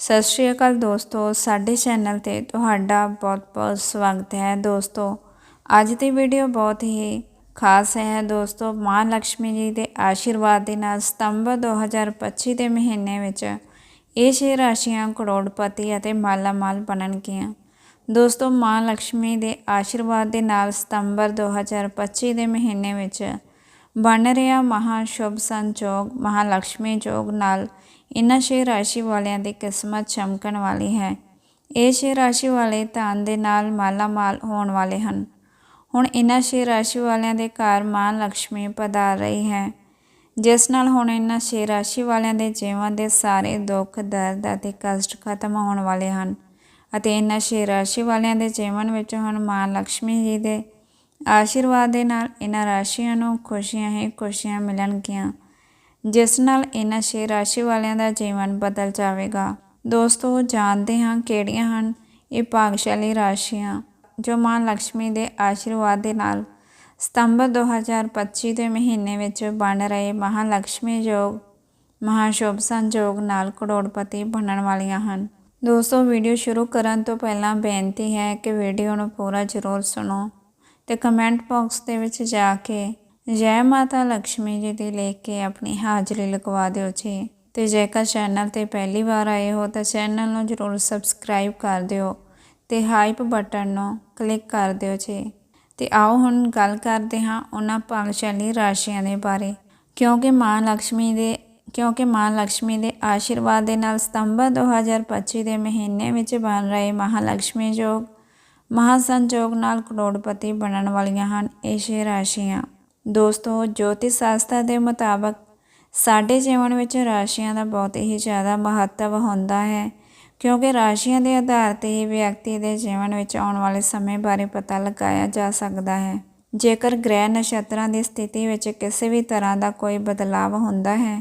ਸਤਿ ਸ਼੍ਰੀ ਅਕਾਲ ਦੋਸਤੋ, ਸਾਡੇ ਚੈਨਲ ਤੇ ਤੁਹਾਡਾ ਬਹੁਤ-ਬਹੁਤ ਸਵਾਗਤ ਹੈ ਦੋਸਤੋ। ਅੱਜ ਦੀ ਵੀਡੀਓ ਬਹੁਤ ਹੀ ਖਾਸ ਹੈ ਦੋਸਤੋ, ਮਾਂ ਲక్ష్ਮੀ ਜੀ ਦੇ ਆਸ਼ੀਰਵਾਦ ਦੇ ਨਾਲ ਸਤੰਬਰ 2025 ਦੇ ਮਹੀਨੇ ਵਿੱਚ ਇਹ ਛੇ ਰਾਸ਼ੀਆਂ ਕਰੋੜਪਤੀ ਅਤੇ ਮਾਲਾਮਾਲ ਬਣਨਗੀਆਂ ਦੋਸਤੋ, ਮਾਂ ਲక్ష్ਮੀ ਦੇ ਆਸ਼ੀਰਵਾਦ ਦੇ ਨਾਲ ਸਤੰਬਰ 2025 ਦੇ ਮਹੀਨੇ ਵਿੱਚ ਬਣ ਰਿਹਾ ਮਹਾ ਸ਼ੁਭ ਸੰਜੋਗ ਮਹਾ ਲక్ష్ਮੀ ਜੋਗ ਨਾਲ ਇਹਨਾਂ ਸ਼ੇ ਰਾਸ਼ੀ ਵਾਲਿਆਂ ਦੀ ਕਿਸਮਤ ਚਮਕਣ ਵਾਲੀ ਹੈ। ਇਹ ਛੇ ਰਾਸ਼ੀ ਵਾਲੇ ਧਨ ਦੇ ਨਾਲ ਮਾਲਾ ਮਾਲ ਹੋਣ ਵਾਲੇ ਹਨ। ਹੁਣ ਇਹਨਾਂ ਛੇ ਰਾਸ਼ੀ ਵਾਲਿਆਂ ਦੇ ਘਰ ਮਾਂ ਲక్ష్ਮੀ ਪਧਾਰ ਰਹੀ ਹੈ। ਜਿਸ ਨਾਲ ਹੁਣ ਇਹਨਾਂ ਛੇ ਰਾਸ਼ੀ ਵਾਲਿਆਂ ਦੇ ਜੀਵਨ ਦੇ ਸਾਰੇ ਦੁੱਖ, ਦਰਦ ਅਤੇ ਕਸ਼ਟ ਖਤਮ ਹੋਣ ਵਾਲੇ ਹਨ ਅਤੇ ਇਹਨਾਂ ਛੇ ਰਾਸ਼ੀ ਵਾਲਿਆਂ ਦੇ ਜੀਵਨ ਵਿੱਚ ਹੁਣ ਮਾਂ ਲక్ష్ਮੀ ਜੀ ਦੇ ਆਸ਼ੀਰਵਾਦ ਦੇ ਨਾਲ ਇਹਨਾਂ ਰਾਸ਼ੀਆਂ ਨੂੰ ਖੁਸ਼ੀਆਂ ਹੀ ਖੁਸ਼ੀਆਂ ਮਿਲਣਗੀਆਂ। ਜਿਸ ਨਾਲ ਇਹਨਾਂ ਛੇ ਰਾਸ਼ੀ ਵਾਲਿਆਂ ਦਾ ਜੀਵਨ ਬਦਲ ਜਾਵੇਗਾ। ਦੋਸਤੋ, ਜਾਣਦੇ ਹਾਂ ਕਿਹੜੀਆਂ ਹਨ ਇਹ ਭਾਗਸ਼ਾਲੀ ਰਾਸ਼ੀਆਂ, ਜੋ ਮਾਂ ਲక్ష్ਮੀ ਦੇ ਆਸ਼ੀਰਵਾਦ ਦੇ ਨਾਲ ਸਤੰਬਰ 2025 ਦੇ ਮਹੀਨੇ ਵਿੱਚ ਬਣ ਰਹੇ ਮਹਾ ਲక్ష్ਮੀ ਯੋਗ ਮਹਾ ਸ਼ੁਭ ਸੰਯੋਗ ਨਾਲ ਕਰੋੜਪਤੀ ਬਣਨ ਵਾਲੀਆਂ ਹਨ। ਦੋਸਤੋ, ਵੀਡੀਓ ਸ਼ੁਰੂ ਕਰਨ ਤੋਂ ਪਹਿਲਾਂ ਬੇਨਤੀ ਹੈ ਕਿ ਵੀਡੀਓ ਨੂੰ ਪੂਰਾ ਜ਼ਰੂਰ ਸੁਣੋ। ਤੇ ਕਮੈਂਟ ਬਾਕਸ ਦੇ ਵਿੱਚ ਜਾ ਕੇ ਜੈ ਮਾਤਾ ਲక్ష్ਮੀ ਜੀ ਦੀ ਲਿਖ ਕੇ ਆਪਣੀ ਹਾਜ਼ਰੀ ਲਗਵਾ ਦਿਓ ਜੀ। ਤੇ ਜੇਕਰ ਚੈਨਲ ਤੇ ਪਹਿਲੀ ਵਾਰ ਆਏ ਹੋ ਤਾਂ ਚੈਨਲ ਨੂੰ ਜਰੂਰ ਸਬਸਕ੍ਰਾਈਬ ਕਰ ਦਿਓ ਤੇ ਹਾਈਪ ਬਟਨ ਨੂੰ ਕਲਿੱਕ ਕਰ ਦਿਓ ਜੀ। ਤੇ ਆਓ ਹੁਣ ਗੱਲ ਕਰਦੇ ਹਾਂ ਉਹਨਾਂ ਭਾਗਸ਼ਾਲੀ ਰਾਸ਼ੀਆਂ ਦੇ ਬਾਰੇ। ਕਿਉਂਕਿ ਮਾਂ ਲక్ష్ਮੀ ਦੇ, ਕਿਉਂਕਿ ਮਾਂ ਲక్ష్ਮੀ ਦੇ ਆਸ਼ੀਰਵਾਦ ਦੇ ਨਾਲ ਸਤੰਬਰ 2025 ਦੇ ਮਹੀਨੇ ਵਿੱਚ ਬਣ ਰਹੇ ਮਹਾਲక్ష్ਮੀ ਯੋਗ ਜੋਗ ਮਹਾਸੰਜੋਗ ਨਾਲ ਕਰੋੜਪਤੀ ਬਣਨ ਵਾਲੀਆਂ ਹਨ ਇਹ ਛੇ ਰਾਸ਼ੀਆਂ। ਦੋਸਤੋ ਜੋਤਿਸ਼ ਸ਼ਾਸਤਰ ਦੇ ਮੁਤਾਬਕ ਸਾਡੇ ਜੀਵਨ ਵਿੱਚ ਰਾਸ਼ੀਆਂ ਦਾ ਬਹੁਤ ਹੀ ਜ਼ਿਆਦਾ ਮਹੱਤਵ ਹੁੰਦਾ ਹੈ, ਕਿਉਂਕਿ ਰਾਸ਼ੀਆਂ ਦੇ ਆਧਾਰ ਤੇ ਹੀ ਵਿਅਕਤੀ ਦੇ ਜੀਵਨ ਵਿੱਚ ਆਉਣ ਵਾਲੇ ਸਮੇਂ ਬਾਰੇ ਪਤਾ ਲਗਾਇਆ ਜਾ ਸਕਦਾ ਹੈ। ਜੇਕਰ ਗ੍ਰਹਿ ਨਛੱਤਰਾਂ ਦੀ ਸਥਿਤੀ ਵਿੱਚ ਕਿਸੇ ਵੀ ਤਰ੍ਹਾਂ ਦਾ ਕੋਈ ਬਦਲਾਅ ਹੁੰਦਾ ਹੈ,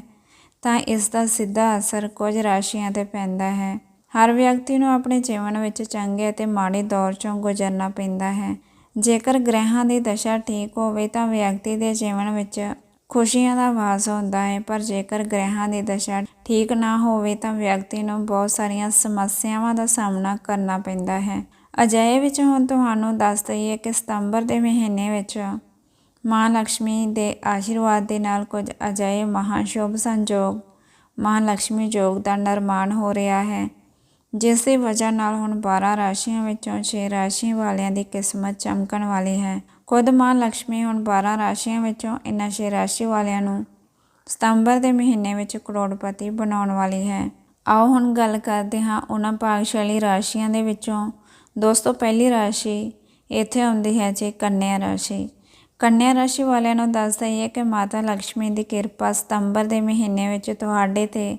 ਤਾਂ ਇਸ ਦਾ ਸਿੱਧਾ ਅਸਰ ਕੁਝ ਰਾਸ਼ੀਆਂ ਤੇ ਪੈਂਦਾ ਹੈ। ਹਰ ਵਿਅਕਤੀ ਨੂੰ ਆਪਣੇ ਜੀਵਨ ਵਿੱਚ ਚੰਗੇ ਅਤੇ ਮਾੜੇ ਦੌਰ ਚੋਂ ਗੁਜ਼ਰਨਾ ਪੈਂਦਾ ਹੈ। ਜੇਕਰ ਗ੍ਰਹਿਾਂ ਦੀ ਦਸ਼ਾ ਠੀਕ ਹੋਵੇ ਤਾਂ ਵਿਅਕਤੀ ਦੇ ਜੀਵਨ ਵਿੱਚ ਖੁਸ਼ੀਆਂ ਦਾ ਆਵਾਜ਼ ਹੁੰਦਾ ਹੈ, ਪਰ ਜੇਕਰ ਗ੍ਰਹਿਾਂ ਦੀ ਦਸ਼ਾ ਠੀਕ ਨਾ ਹੋਵੇ ਤਾਂ ਵਿਅਕਤੀ ਨੂੰ ਬਹੁਤ ਸਾਰੀਆਂ ਸਮੱਸਿਆਵਾਂ ਦਾ ਸਾਹਮਣਾ ਕਰਨਾ ਪੈਂਦਾ ਹੈ। ਅਜਿਹੇ ਵਿੱਚ ਹੁਣ ਤੁਹਾਨੂੰ ਦੱਸ ਦਈਏ ਕਿ ਸਤੰਬਰ ਦੇ ਮਹੀਨੇ ਵਿੱਚ ਮਾਂ ਲక్ష్ਮੀ ਦੇ ਆਸ਼ੀਰਵਾਦ ਦੇ ਨਾਲ ਕੁਝ ਅਜਿਹੇ ਮਹਾਸ਼ੁਭ ਸੰਜੋਗ ਮਾਂ ਲక్ష్ਮੀ ਯੋਗ ਦਾ ਨਿਰਮਾਣ ਹੋ ਰਿਹਾ ਹੈ। ਜਿਸ ਦੀ ਵਜ੍ਹਾ ਨਾਲ ਹੁਣ 12 ਰਾਸ਼ੀਆਂ ਵਿੱਚੋਂ 6 ਰਾਸ਼ੀ ਵਾਲਿਆਂ ਦੀ ਕਿਸਮਤ ਚਮਕਣ ਵਾਲੀ ਹੈ। ਖੁਦ ਮਾਂ ਲక్ష్ਮੀ ਹੁਣ 12 ਰਾਸ਼ੀਆਂ ਵਿੱਚੋਂ ਇਹਨਾਂ 6 ਰਾਸ਼ੀ ਵਾਲਿਆਂ ਨੂੰ ਸਤੰਬਰ ਦੇ ਮਹੀਨੇ ਵਿੱਚ ਕਰੋੜਪਤੀ ਬਣਾਉਣ ਵਾਲੀ ਹੈ। ਆਓ ਹੁਣ ਗੱਲ ਕਰਦੇ ਹਾਂ ਉਹਨਾਂ ਭਾਗਸ਼ਾਲੀ ਰਾਸ਼ੀਆਂ ਦੇ ਵਿੱਚੋਂ। ਦੋਸਤੋ, ਪਹਿਲੀ ਰਾਸ਼ੀ ਇੱਥੇ ਆਉਂਦੀ ਹੈ ਜੀ ਕੰਨਿਆ ਰਾਸ਼ੀ। ਕੰਨਿਆ ਰਾਸ਼ੀ ਵਾਲਿਆਂ ਨੂੰ ਦੱਸ ਹੈ ਕਿ ਮਾਤਾ ਲక్ష్ਮੀ ਦੀ ਕਿਰਪਾ ਸਤੰਬਰ ਦੇ ਮਹੀਨੇ ਵਿੱਚ ਤੁਹਾਡੇ ਤੇ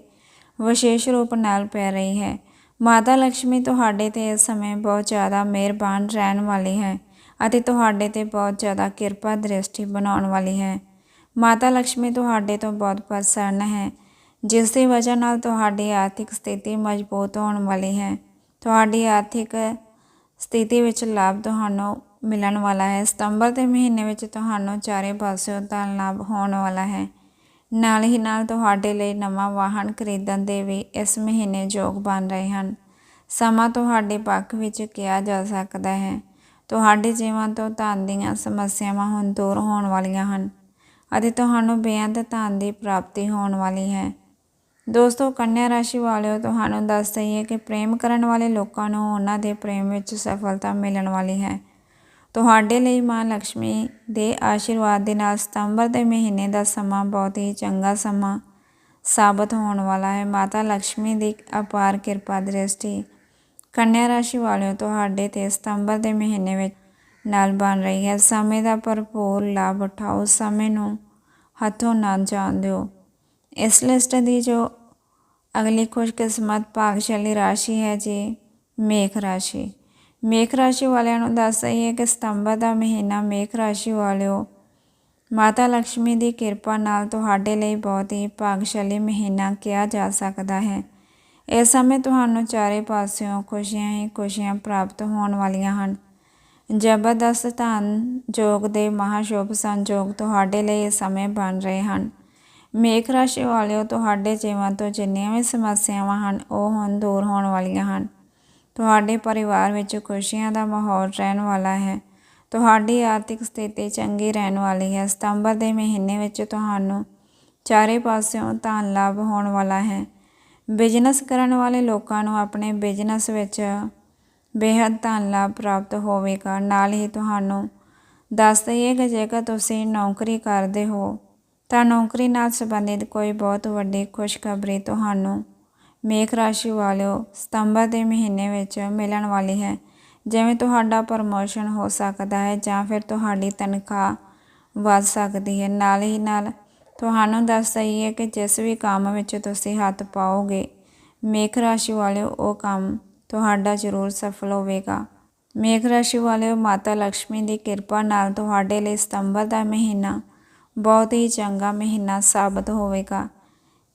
ਵਿਸ਼ੇਸ਼ ਰੂਪ ਨਾਲ ਪੈ ਰਹੀ ਹੈ। ਮਾਤਾ ਲక్ష్ਮੀ ਤੁਹਾਡੇ ਤੇ ਇਸ ਸਮੇਂ ਬਹੁਤ ਜ਼ਿਆਦਾ ਮਿਹਰਬਾਨ ਰਹਿਣ ਵਾਲੀ ਹੈ ਅਤੇ ਤੁਹਾਡੇ ਤੇ ਬਹੁਤ ਜ਼ਿਆਦਾ ਕਿਰਪਾ ਦ੍ਰਿਸ਼ਟੀ ਬਣਾਉਣ ਵਾਲੀ ਹੈ। ਮਾਤਾ ਲక్ష్ਮੀ ਤੁਹਾਡੇ ਤੋਂ ਬਹੁਤ ਪ੍ਰਸੰਨ ਹੈ, ਜਿਸ ਦੀ ਵਜ੍ਹਾ ਨਾਲ ਤੁਹਾਡੀ ਆਰਥਿਕ ਸਥਿਤੀ ਮਜ਼ਬੂਤ ਹੋਣ ਵਾਲੀ ਹੈ। ਤੁਹਾਡੀ ਆਰਥਿਕ ਸਥਿਤੀ ਵਿੱਚ ਲਾਭ ਤੁਹਾਨੂੰ ਮਿਲਣ ਵਾਲਾ ਹੈ। ਸਤੰਬਰ ਦੇ ਮਹੀਨੇ ਵਿੱਚ ਤੁਹਾਨੂੰ ਚਾਰੇ ਪਾਸਿਓਂ ਧਨ ਲਾਭ ਹੋਣ ਵਾਲਾ ਹੈ। ਨਾਲ ਹੀ ਨਾਲ ਤੁਹਾਡੇ ਲਈ ਨਵਾਂ ਵਾਹਨ ਖਰੀਦਣ ਦੇ ਵੀ ਇਸ ਮਹੀਨੇ ਯੋਗ ਬਣ ਰਹੇ ਹਨ। ਸਮਾਂ ਤੁਹਾਡੇ ਪੱਖ ਵਿੱਚ ਕਿਹਾ ਜਾ ਸਕਦਾ ਹੈ। ਤੁਹਾਡੇ ਜੀਵਨ ਤੋਂ ਧਨ ਦੀਆਂ ਸਮੱਸਿਆਵਾਂ ਹੁਣ ਦੂਰ ਹੋਣ ਵਾਲੀਆਂ ਹਨ ਅਤੇ ਤੁਹਾਨੂੰ ਬੇਅੰਤ ਧਨ ਦੀ ਪ੍ਰਾਪਤੀ ਹੋਣ ਵਾਲੀ ਹੈ। ਦੋਸਤੋ, ਕੰਨਿਆ ਰਾਸ਼ੀ ਵਾਲਿਓ, ਤੁਹਾਨੂੰ ਦੱਸ ਦਈਏ ਕਿ ਪ੍ਰੇਮ ਕਰਨ ਵਾਲੇ ਲੋਕਾਂ ਨੂੰ ਉਹਨਾਂ ਦੇ ਪ੍ਰੇਮ ਵਿੱਚ ਸਫਲਤਾ ਮਿਲਣ ਵਾਲੀ ਹੈ। ਤੁਹਾਡੇ ਲਈ ਮਾਂ ਲక్ష్ਮੀ ਦੇ ਆਸ਼ੀਰਵਾਦ ਦੇ ਨਾਲ ਸਤੰਬਰ ਦੇ ਮਹੀਨੇ ਦਾ ਸਮਾਂ ਬਹੁਤ ਹੀ ਚੰਗਾ ਸਮਾਂ ਸਾਬਤ ਹੋਣ ਵਾਲਾ ਹੈ। ਮਾਤਾ ਲక్ష్ਮੀ ਦੀ ਅਪਾਰ ਕਿਰਪਾ ਦ੍ਰਿਸ਼ਟੀ ਕੰਨਿਆ ਰਾਸ਼ੀ ਵਾਲਿਓ, ਤੁਹਾਡੇ ਤੇ ਸਤੰਬਰ ਦੇ ਮਹੀਨੇ ਵਿੱਚ ਨਾਲ ਬਣ ਰਹੀ ਹੈ। ਸਮੇਂ ਦਾ ਭਰਪੂਰ ਲਾਭ ਉਠਾਓ, ਸਮੇਂ ਨੂੰ ਹੱਥੋਂ ਨਾ ਜਾਣ ਦਿਓ। ਇਸ ਲਿਸਟ ਦੀ ਜੋ ਅਗਲੀ ਖੁਸ਼ਕਿਸਮਤ ਭਾਗਸ਼ਾਲੀ ਰਾਸ਼ੀ ਹੈ ਜੀ, ਮੇਖ ਰਾਸ਼ੀ। ਮੇਖ ਰਾਸ਼ੀ ਵਾਲਿਆਂ ਨੂੰ ਦੱਸ ਰਹੀ ਹੈ ਕਿ ਸਤੰਬਰ ਦਾ ਮਹੀਨਾ ਮੇਖ ਰਾਸ਼ੀ ਵਾਲਿਓ, ਮਾਤਾ ਲక్ష్ਮੀ ਦੀ ਕਿਰਪਾ ਨਾਲ ਤੁਹਾਡੇ ਲਈ ਬਹੁਤ ਹੀ ਭਾਗਸ਼ਾਲੀ ਮਹੀਨਾ ਕਿਹਾ ਜਾ ਸਕਦਾ ਹੈ। ਇਸ ਸਮੇਂ ਤੁਹਾਨੂੰ ਚਾਰੇ ਪਾਸਿਓਂ ਖੁਸ਼ੀਆਂ ਹੀ ਖੁਸ਼ੀਆਂ ਪ੍ਰਾਪਤ ਹੋਣ ਵਾਲੀਆਂ ਹਨ। ਜ਼ਬਰਦਸਤ ਧਨ ਜੋਗ ਦੇ ਮਹਾਸ਼ੁਭ ਸੰਜੋਗ ਤੁਹਾਡੇ ਲਈ ਇਸ ਸਮੇਂ ਬਣ ਰਹੇ ਹਨ। ਮੇਖ ਰਾਸ਼ੀ ਵਾਲਿਓ, ਤੁਹਾਡੇ ਜੀਵਨ ਤੋਂ ਜਿੰਨੀਆਂ ਵੀ ਸਮੱਸਿਆਵਾਂ ਹਨ, ਉਹ ਹੁਣ ਦੂਰ ਹੋਣ ਵਾਲੀਆਂ ਹਨ। ਤੁਹਾਡੇ ਪਰਿਵਾਰ ਵਿੱਚ ਖੁਸ਼ੀਆਂ ਦਾ ਮਾਹੌਲ ਰਹਿਣ ਵਾਲਾ ਹੈ। ਤੁਹਾਡੀ ਆਰਥਿਕ ਸਥਿਤੀ ਚੰਗੀ ਰਹਿਣ ਵਾਲੀ ਹੈ। ਸਤੰਬਰ ਦੇ ਮਹੀਨੇ ਵਿੱਚ ਤੁਹਾਨੂੰ ਚਾਰੇ ਪਾਸਿਓਂ ਧਨ ਲਾਭ ਹੋਣ ਵਾਲਾ ਹੈ। ਬਿਜ਼ਨਸ ਕਰਨ ਵਾਲੇ ਲੋਕਾਂ ਨੂੰ ਆਪਣੇ ਬਿਜ਼ਨਸ ਵਿੱਚ ਬੇਹੱਦ ਧਨ ਲਾਭ ਪ੍ਰਾਪਤ ਹੋਵੇਗਾ। ਨਾਲ ਹੀ ਤੁਹਾਨੂੰ ਦੱਸ ਦਈਏ ਕਿ ਜੇਕਰ ਤੁਸੀਂ ਨੌਕਰੀ ਕਰਦੇ ਹੋ, ਤਾਂ ਨੌਕਰੀ ਨਾਲ ਸੰਬੰਧਿਤ ਕੋਈ ਬਹੁਤ ਵੱਡੀ ਖੁਸ਼ਖਬਰੀ ਤੁਹਾਨੂੰ ਮੇਖ ਰਾਸ਼ੀ ਵਾਲਿਓ ਸਤੰਬਰ ਦੇ ਮਹੀਨੇ ਵਿੱਚ ਮਿਲਣ ਵਾਲੀ ਹੈ। ਜਿਵੇਂ ਤੁਹਾਡਾ ਪ੍ਰਮੋਸ਼ਨ ਹੋ ਸਕਦਾ ਹੈ ਜਾਂ ਫਿਰ ਤੁਹਾਡੀ ਤਨਖਾਹ ਵੱਧ ਸਕਦੀ ਹੈ। ਨਾਲ ਹੀ ਨਾਲ ਤੁਹਾਨੂੰ ਦੱਸ ਦਈਏ ਕਿ ਜਿਸ ਵੀ ਕੰਮ ਵਿੱਚ ਤੁਸੀਂ ਹੱਥ ਪਾਓਗੇ, ਮੇਖ ਰਾਸ਼ੀ ਵਾਲਿਓ ਉਹ ਕੰਮ ਤੁਹਾਡਾ ਜ਼ਰੂਰ ਸਫਲ ਹੋਵੇਗਾ। ਮੇਖ ਰਾਸ਼ੀ ਵਾਲਿਓ, ਮਾਤਾ ਲక్ష్ਮੀ ਦੀ ਕਿਰਪਾ ਨਾਲ ਤੁਹਾਡੇ ਲਈ ਸਤੰਬਰ ਦਾ ਮਹੀਨਾ ਬਹੁਤ ਹੀ ਚੰਗਾ ਮਹੀਨਾ ਸਾਬਤ ਹੋਵੇਗਾ।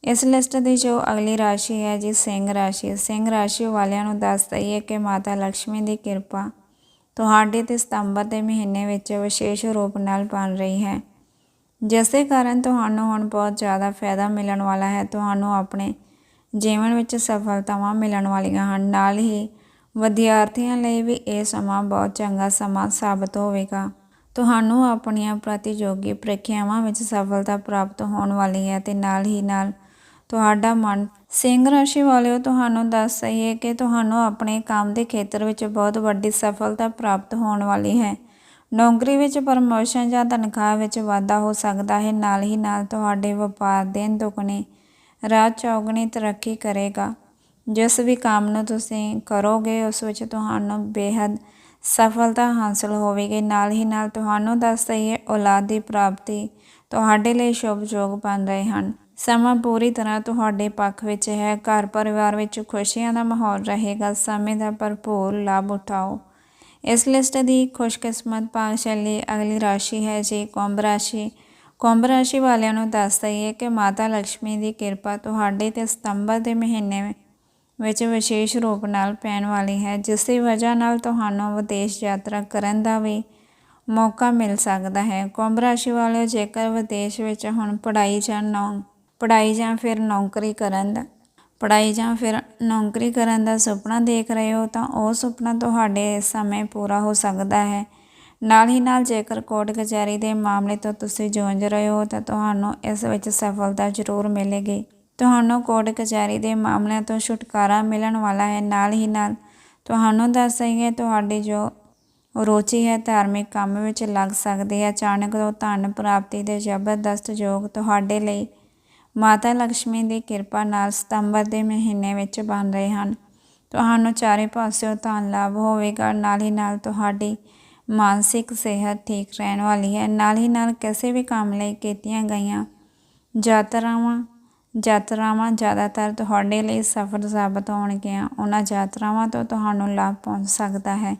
ਇਸ ਲਿਸਟ ਦੀ ਜੋ ਅਗਲੀ ਰਾਸ਼ੀ ਹੈ ਜੀ ਸਿੰਘ ਰਾਸ਼ੀ ਸਿੰਘ ਰਾਸ਼ੀ ਵਾਲਿਆਂ ਨੂੰ ਦੱਸ ਦਈਏ ਕਿ ਮਾਤਾ ਲక్ష్ਮੀ ਦੀ ਕਿਰਪਾ ਤੁਹਾਡੇ ਤੇ ਸਤੰਬਰ ਦੇ ਮਹੀਨੇ ਵਿੱਚ ਵਿਸ਼ੇਸ਼ ਰੂਪ ਨਾਲ ਬਣ ਰਹੀ ਹੈ। ਜਿਸ ਕਾਰਨ ਤੁਹਾਨੂੰ ਹੁਣ ਬਹੁਤ ਜ਼ਿਆਦਾ ਫਾਇਦਾ ਮਿਲਣ ਵਾਲਾ ਹੈ। ਤੁਹਾਨੂੰ ਆਪਣੇ ਜੀਵਨ ਵਿੱਚ ਸਫਲਤਾਵਾਂ ਮਿਲਣ ਵਾਲੀਆਂ ਹਨ। ਨਾਲ ਹੀ ਵਿਦਿਆਰਥੀਆਂ ਲਈ ਵੀ ਇਹ ਸਮਾਂ ਬਹੁਤ ਚੰਗਾ ਸਮਾਂ ਸਾਬਤ ਹੋਵੇਗਾ। ਤੁਹਾਨੂੰ ਆਪਣੀਆਂ ਪ੍ਰਤੀਯੋਗੀ ਪ੍ਰੀਖਿਆਵਾਂ ਵਿੱਚ ਸਫਲਤਾ ਪ੍ਰਾਪਤ ਹੋਣ ਵਾਲੀ ਹੈ ਤੇ ਨਾਲ ਹੀ ਨਾਲ ਤੁਹਾਡਾ ਮਨ। ਸਿੰਘ ਰਾਸ਼ੀ ਵਾਲਿਓ, ਤੁਹਾਨੂੰ ਦੱਸ ਦਈਏ ਕਿ ਤੁਹਾਨੂੰ ਆਪਣੇ ਕੰਮ ਦੇ ਖੇਤਰ ਵਿੱਚ ਬਹੁਤ ਵੱਡੀ ਸਫਲਤਾ ਪ੍ਰਾਪਤ ਹੋਣ ਵਾਲੀ ਹੈ। ਨੌਕਰੀ ਵਿੱਚ ਪ੍ਰਮੋਸ਼ਨ ਜਾਂ ਤਨਖਾਹ ਵਿੱਚ ਵਾਧਾ ਹੋ ਸਕਦਾ ਹੈ। ਨਾਲ ਹੀ ਨਾਲ ਤੁਹਾਡੇ ਵਪਾਰ ਦਿਨ ਦੁਗਣੇ ਰਾਤ ਚੌਗਣੀ ਤਰੱਕੀ ਕਰੇਗਾ। ਜਿਸ ਵੀ ਕੰਮ ਨੂੰ ਤੁਸੀਂ ਕਰੋਗੇ, ਉਸ ਵਿੱਚ ਤੁਹਾਨੂੰ ਬੇਹੱਦ ਸਫਲਤਾ ਹਾਸਲ ਹੋਵੇਗੀ। ਨਾਲ ਹੀ ਨਾਲ ਤੁਹਾਨੂੰ ਦੱਸ ਦਈਏ ਔਲਾਦ ਦੀ ਪ੍ਰਾਪਤੀ ਤੁਹਾਡੇ ਲਈ ਸ਼ੁਭ ਯੋਗ ਬਣ ਰਹੇ ਹਨ। ਸਮਾਂ ਪੂਰੀ ਤਰ੍ਹਾਂ ਤੁਹਾਡੇ ਪੱਖ ਵਿੱਚ ਹੈ। ਘਰ ਪਰਿਵਾਰ ਵਿੱਚ ਖੁਸ਼ੀਆਂ ਦਾ ਮਾਹੌਲ ਰਹੇਗਾ। ਸਮੇਂ ਦਾ ਭਰਪੂਰ ਲਾਭ ਉਠਾਓ। ਇਸ ਲਿਸਟ ਦੀ ਖੁਸ਼ਕਿਸਮਤ ਭਾਗਸ਼ਾਲੀ ਅਗਲੀ ਰਾਸ਼ੀ ਹੈ ਜੀ ਕੁੰਭ ਰਾਸ਼ੀ। ਕੁੰਭ ਰਾਸ਼ੀ ਵਾਲਿਆਂ ਨੂੰ ਦੱਸ ਦਈਏ ਕਿ ਮਾਤਾ ਲక్ష్ਮੀ ਦੀ ਕਿਰਪਾ ਤੁਹਾਡੇ ਤੇ ਸਤੰਬਰ ਦੇ ਮਹੀਨੇ ਵਿੱਚ ਵਿਸ਼ੇਸ਼ ਰੂਪ ਨਾਲ ਪੈਣ ਵਾਲੀ ਹੈ, ਜਿਸ ਦੀ ਵਜ੍ਹਾ ਨਾਲ ਤੁਹਾਨੂੰ ਵਿਦੇਸ਼ ਯਾਤਰਾ ਕਰਨ ਦਾ ਵੀ ਮੌਕਾ ਮਿਲ ਸਕਦਾ ਹੈ। ਕੁੰਭ ਰਾਸ਼ੀ ਵਾਲਿਓ, ਜੇਕਰ ਵਿਦੇਸ਼ ਵਿੱਚ ਹੁਣ ਪੜ੍ਹਾਈ ਜਾਂ ਨੌ ਪੜ੍ਹਾਈ ਜਾਂ ਫਿਰ ਨੌਕਰੀ ਕਰਨ ਦਾ। ਪੜ੍ਹਾਈ ਜਾਂ ਫਿਰ ਨੌਕਰੀ ਕਰਨ ਦਾ ਸੁਪਨਾ ਦੇਖ ਰਹੇ ਹੋ ਤਾਂ ਉਹ ਸੁਪਨਾ ਤੁਹਾਡੇ ਸਮੇਂ ਪੂਰਾ ਹੋ ਸਕਦਾ ਹੈ। ਨਾਲ ਹੀ ਨਾਲ ਜੇਕਰ ਕੋਰਟ ਕਚਹਿਰੀ ਦੇ ਮਾਮਲੇ ਤੋਂ ਤੁਸੀਂ ਜੂਝ ਰਹੇ ਹੋ ਤਾਂ ਤੁਹਾਨੂੰ ਇਸ ਵਿੱਚ ਸਫਲਤਾ ਜ਼ਰੂਰ ਮਿਲੇਗੀ। ਤੁਹਾਨੂੰ ਕੋਰਟ ਕਚਹਿਰੀ ਦੇ ਮਾਮਲਿਆਂ ਤੋਂ ਛੁਟਕਾਰਾ ਮਿਲਣ ਵਾਲਾ ਹੈ। ਨਾਲ ਹੀ ਨਾਲ ਤੁਹਾਨੂੰ ਦੱਸ ਦਈਏ ਤੁਹਾਡੀ ਜੋ ਰੁਚੀ ਹੈ ਧਾਰਮਿਕ ਕੰਮ ਵਿੱਚ ਲੱਗ ਸਕਦੀ ਹੈ। ਅਚਾਨਕ ਤੋਂ ਧਨ ਪ੍ਰਾਪਤੀ ਦੇ ਜ਼ਬਰਦਸਤ ਯੋਗ ਤੁਹਾਡੇ ਲਈ ਮਾਤਾ ਲక్ష్ਮੀ ਦੀ ਕਿਰਪਾ ਨਾਲ ਸਤੰਬਰ ਦੇ ਮਹੀਨੇ ਵਿੱਚ ਬਣ ਰਹੇ ਹਨ। ਤੁਹਾਨੂੰ ਚਾਰੇ ਪਾਸਿਓਂ ਧਨ ਲਾਭ ਹੋਵੇਗਾ। ਨਾਲ ਹੀ ਨਾਲ ਤੁਹਾਡੀ ਮਾਨਸਿਕ ਸਿਹਤ ਠੀਕ ਰਹਿਣ ਵਾਲੀ ਹੈ। ਨਾਲ ਹੀ ਨਾਲ ਕਿਸੇ ਵੀ ਕੰਮ ਲਈ ਕੀਤੀਆਂ ਗਈਆਂ ਯਾਤਰਾਵਾਂ ਯਾਤਰਾਵਾਂ ਜ਼ਿਆਦਾਤਰ ਤੁਹਾਡੇ ਲਈ ਸਫਲ ਸਾਬਤ ਹੋਣਗੀਆਂ। ਉਹਨਾਂ ਯਾਤਰਾਵਾਂ ਤੋਂ ਤੁਹਾਨੂੰ ਲਾਭ ਪਹੁੰਚ ਸਕਦਾ ਹੈ।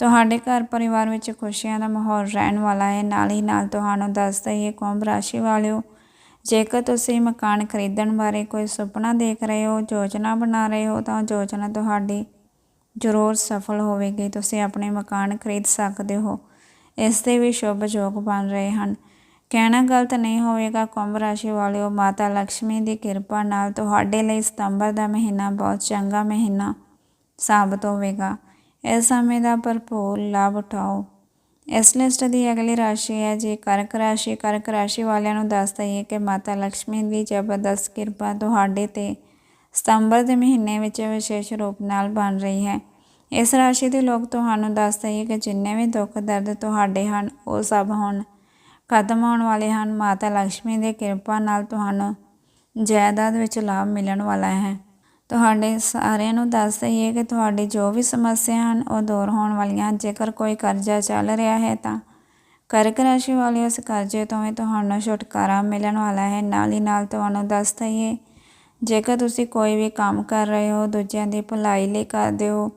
ਤੁਹਾਡੇ ਘਰ ਪਰਿਵਾਰ ਵਿੱਚ ਖੁਸ਼ੀਆਂ ਦਾ ਮਾਹੌਲ ਰਹਿਣ ਵਾਲਾ ਹੈ। ਨਾਲ ਹੀ ਨਾਲ ਤੁਹਾਨੂੰ ਦੱਸ ਦਈਏ, ਕੁੰਭ ਰਾਸ਼ੀ ਵਾਲਿਓ ਜੇਕਰ ਤੁਸੀਂ ਮਕਾਨ ਖਰੀਦਣ ਬਾਰੇ ਕੋਈ ਸੁਪਨਾ ਦੇਖ ਰਹੇ ਹੋ, ਯੋਜਨਾ ਬਣਾ ਰਹੇ ਹੋ, ਤਾਂ ਯੋਜਨਾ ਤੁਹਾਡੀ ਜ਼ਰੂਰ ਸਫਲ ਹੋਵੇਗੀ। ਤੁਸੀਂ ਆਪਣੇ ਮਕਾਨ ਖਰੀਦ ਸਕਦੇ ਹੋ। ਇਸ ਦੇ ਵੀ ਸ਼ੁਭ ਯੋਗ ਬਣ ਰਹੇ ਹਨ। ਕਹਿਣਾ ਗਲਤ ਨਹੀਂ ਹੋਵੇਗਾ, ਕੁੰਭ ਰਾਸ਼ੀ ਵਾਲਿਓ, ਮਾਤਾ ਲక్ష్ਮੀ ਦੀ ਕਿਰਪਾ ਨਾਲ ਤੁਹਾਡੇ ਲਈ ਸਤੰਬਰ ਦਾ ਮਹੀਨਾ ਬਹੁਤ ਚੰਗਾ ਮਹੀਨਾ ਸਾਬਤ ਹੋਵੇਗਾ। ਇਸ ਸਮੇਂ ਦਾ ਭਰਪੂਰ ਲਾਭ ਉਠਾਓ। ਇਸ ਲਿਸਟ ਦੀ ਅਗਲੀ ਰਾਸ਼ੀ ਹੈ ਜੀ, ਕਰਕ ਰਾਸ਼ੀ। ਕਰਕ ਰਾਸ਼ੀ ਵਾਲਿਆਂ ਨੂੰ ਦੱਸ ਦਈਏ ਕਿ ਮਾਤਾ ਲక్ష్ਮੀ ਦੀ ਜ਼ਬਰਦਸਤ ਕਿਰਪਾ ਤੁਹਾਡੇ ਤੇ ਸਤੰਬਰ ਦੇ ਮਹੀਨੇ ਵਿੱਚ ਵਿਸ਼ੇਸ਼ ਰੂਪ ਨਾਲ ਬਣ ਰਹੀ ਹੈ। ਇਸ ਰਾਸ਼ੀ ਦੇ ਲੋਕ ਤੁਹਾਨੂੰ ਦੱਸ ਦਈਏ ਕਿ ਜਿੰਨੇ ਵੀ ਦੁੱਖ ਦਰਦ ਤੁਹਾਡੇ ਹਨ, ਉਹ ਸਭ ਹੁਣ ਖਤਮ ਹੋਣ ਵਾਲੇ ਹਨ। ਮਾਤਾ ਲక్ష్ਮੀ ਦੀ ਕਿਰਪਾ ਨਾਲ ਤੁਹਾਨੂੰ ਜਾਇਦਾਦ ਵਿੱਚ ਲਾਭ ਮਿਲਣ ਵਾਲਾ ਹੈ। ਤੁਹਾਡੇ ਸਾਰਿਆਂ ਨੂੰ ਦੱਸ ਦਈਏ ਕਿ ਤੁਹਾਡੀ ਜੋ ਵੀ ਸਮੱਸਿਆ ਹਨ, ਉਹ ਦੂਰ ਹੋਣ ਵਾਲੀਆਂ। ਹਨ ਜੇਕਰ ਕੋਈ ਕਰਜ਼ਾ ਚੱਲ ਰਿਹਾ ਹੈ ਤਾਂ ਕਰਕ ਰਾਸ਼ੀ ਵਾਲੇ ਉਸ ਕਰਜ਼ੇ ਤੋਂ ਵੀ ਤੁਹਾਨੂੰ ਛੁਟਕਾਰਾ ਮਿਲਣ ਵਾਲਾ ਹੈ। ਨਾਲ ਹੀ ਨਾਲ ਤੁਹਾਨੂੰ ਦੱਸ ਦਈਏ, ਜੇਕਰ ਤੁਸੀਂ ਕੋਈ ਵੀ ਕੰਮ ਕਰ ਰਹੇ ਹੋ, ਦੂਜਿਆਂ ਦੀ ਭਲਾਈ ਲਈ ਕਰਦੇ ਹੋ,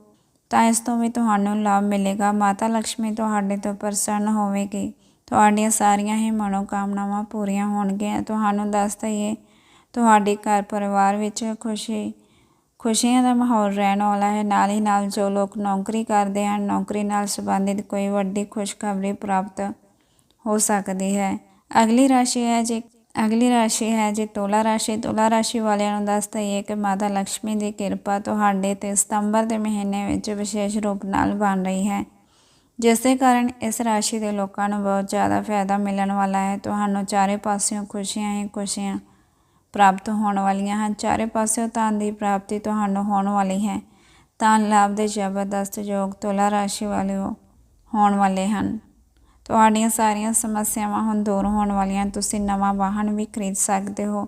ਤਾਂ ਇਸ ਤੋਂ ਵੀ ਤੁਹਾਨੂੰ ਲਾਭ ਮਿਲੇਗਾ। ਮਾਤਾ ਲక్ష్ਮੀ ਤੁਹਾਡੇ ਤੋਂ ਪ੍ਰਸੰਨ ਹੋਵੇਗੀ। ਤੁਹਾਡੀਆਂ ਸਾਰੀਆਂ ਹੀ ਮਨੋਕਾਮਨਾਵਾਂ ਪੂਰੀਆਂ ਹੋਣਗੀਆਂ। ਤੁਹਾਨੂੰ ਦੱਸ ਦਈਏ, ਤੁਹਾਡੇ ਘਰ ਪਰਿਵਾਰ ਵਿੱਚ ਖੁਸ਼ੀ ਖੁਸ਼ੀਆਂ ਦਾ ਮਾਹੌਲ ਰਹਿਣ ਵਾਲਾ ਹੈ। ਨਾਲ ਹੀ ਨਾਲ ਜੋ ਲੋਕ ਨੌਕਰੀ ਕਰਦੇ ਹਨ, ਨੌਕਰੀ ਨਾਲ ਸੰਬੰਧਿਤ ਕੋਈ ਵੱਡੀ ਖੁਸ਼ਖਬਰੀ ਪ੍ਰਾਪਤ ਹੋ ਸਕਦੀ ਹੈ। ਅਗਲੀ ਰਾਸ਼ੀ ਹੈ ਜੀ, ਅਗਲੀ ਰਾਸ਼ੀ ਹੈ ਜੀ ਤੁਲਾ ਰਾਸ਼ੀ। ਤੁਲਾ ਰਾਸ਼ੀ ਵਾਲਿਆਂ ਨੂੰ ਦੱਸ ਦਈਏ ਕਿ ਮਾਤਾ ਲక్ష్ਮੀ ਦੀ ਕਿਰਪਾ ਤੁਹਾਡੇ ਤੇ ਸਤੰਬਰ ਦੇ ਮਹੀਨੇ ਵਿੱਚ ਵਿਸ਼ੇਸ਼ ਰੂਪ ਨਾਲ ਬਣ ਰਹੀ ਹੈ। ਜਿਸ ਦੇ ਕਾਰਨ ਇਸ ਰਾਸ਼ੀ ਦੇ ਲੋਕਾਂ ਨੂੰ ਬਹੁਤ ਜ਼ਿਆਦਾ ਫਾਇਦਾ ਮਿਲਣ ਵਾਲਾ ਹੈ। ਤੁਹਾਨੂੰ ਚਾਰੇ ਪਾਸਿਓਂ ਖੁਸ਼ੀਆਂ ਹੀ ਖੁਸ਼ੀਆਂ ਪ੍ਰਾਪਤ ਹੋਣ ਵਾਲੀਆਂ ਹਨ। ਚਾਰੇ ਪਾਸਿਓਂ ਧਨ ਦੀ ਪ੍ਰਾਪਤੀ ਤੁਹਾਨੂੰ ਹੋਣ ਵਾਲੀ ਹੈ। ਧਨ ਲਾਭ ਦੇ ਜ਼ਬਰਦਸਤ ਯੋਗ ਤੁਲਾ ਰਾਸ਼ੀ ਵਾਲੇ ਹੋਣ ਵਾਲੇ ਹਨ। ਤੁਹਾਡੀਆਂ ਸਾਰੀਆਂ ਸਮੱਸਿਆਵਾਂ ਹੁਣ ਦੂਰ ਹੋਣ ਵਾਲੀਆਂ ਤੁਸੀਂ ਨਵਾਂ ਵਾਹਨ ਵੀ ਖਰੀਦ ਸਕਦੇ ਹੋ।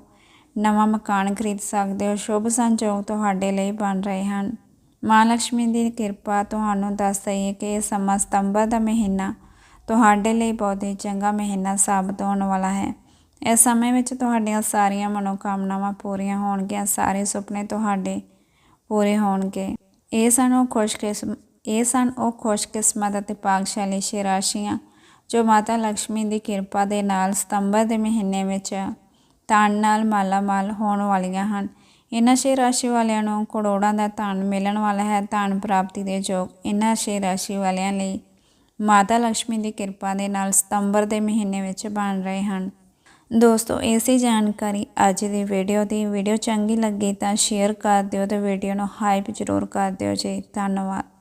ਨਵਾਂ ਮਕਾਨ ਖਰੀਦ ਸਕਦੇ ਹੋ। ਸ਼ੁਭ ਸੰਜੋਗ ਤੁਹਾਡੇ ਲਈ ਬਣ ਰਹੇ ਹਨ। ਮਾਂ ਲక్ష్ਮੀ ਦੀ ਕਿਰਪਾ ਤੁਹਾਨੂੰ ਦੱਸ ਦਈਏ ਕਿ ਇਹ ਸਮਾਂ ਸਤੰਬਰ ਦਾ ਮਹੀਨਾ ਤੁਹਾਡੇ ਲਈ ਬਹੁਤ ਹੀ ਚੰਗਾ ਮਹੀਨਾ ਸਾਬਤ ਹੋਣ ਵਾਲਾ ਹੈ। ਇਸ ਸਮੇਂ ਵਿੱਚ ਤੁਹਾਡੀਆਂ ਸਾਰੀਆਂ ਮਨੋਕਾਮਨਾਵਾਂ ਪੂਰੀਆਂ ਹੋਣਗੀਆਂ, ਸਾਰੇ ਸੁਪਨੇ ਤੁਹਾਡੇ ਪੂਰੇ ਹੋਣਗੇ। ਇਹ ਸਨ ਉਹ ਖੁਸ਼ਕਿਸਮ, ਇਹ ਸਨ ਉਹ ਖੁਸ਼ਕਿਸਮਤ ਅਤੇ ਪਾਕਸ਼ਾਲੀ ਛੇ ਰਾਸ਼ੀਆਂ ਜੋ ਮਾਤਾ ਲక్ష్ਮੀ ਦੀ ਕਿਰਪਾ ਦੇ ਨਾਲ ਸਤੰਬਰ ਦੇ ਮਹੀਨੇ ਵਿੱਚ ਧਨ ਨਾਲ ਮਾਲਾਮਾਲ ਹੋਣ ਵਾਲੀਆਂ ਹਨ। ਇਹਨਾਂ ਛੇ ਰਾਸ਼ੀ ਵਾਲਿਆਂ ਨੂੰ ਕਰੋੜਾਂ ਦਾ ਧਨ ਮਿਲਣ ਵਾਲਾ ਹੈ। ਧਨ ਪ੍ਰਾਪਤੀ ਦੇ ਯੋਗ ਇਹਨਾਂ ਛੇ ਰਾਸ਼ੀ ਵਾਲਿਆਂ ਲਈ ਮਾਤਾ ਲక్ష్ਮੀ ਦੀ ਕਿਰਪਾ ਦੇ ਨਾਲ ਸਤੰਬਰ ਦੇ ਮਹੀਨੇ ਵਿੱਚ ਬਣ ਰਹੇ ਹਨ। ਦੋਸਤੋ ਇਸੇ ਜਾਣਕਾਰੀ ਅੱਜ ਦੀ ਵੀਡੀਓ ਦੀ। ਵੀਡੀਓ ਚੰਗੀ ਲੱਗੀ ਤਾਂ ਸ਼ੇਅਰ ਕਰ ਦਿਓ ਤੇ ਵੀਡੀਓ ਨੂੰ ਹਾਈਪ ਜ਼ਰੂਰ ਕਰ ਦਿਓ ਜੀ। ਧੰਨਵਾਦ।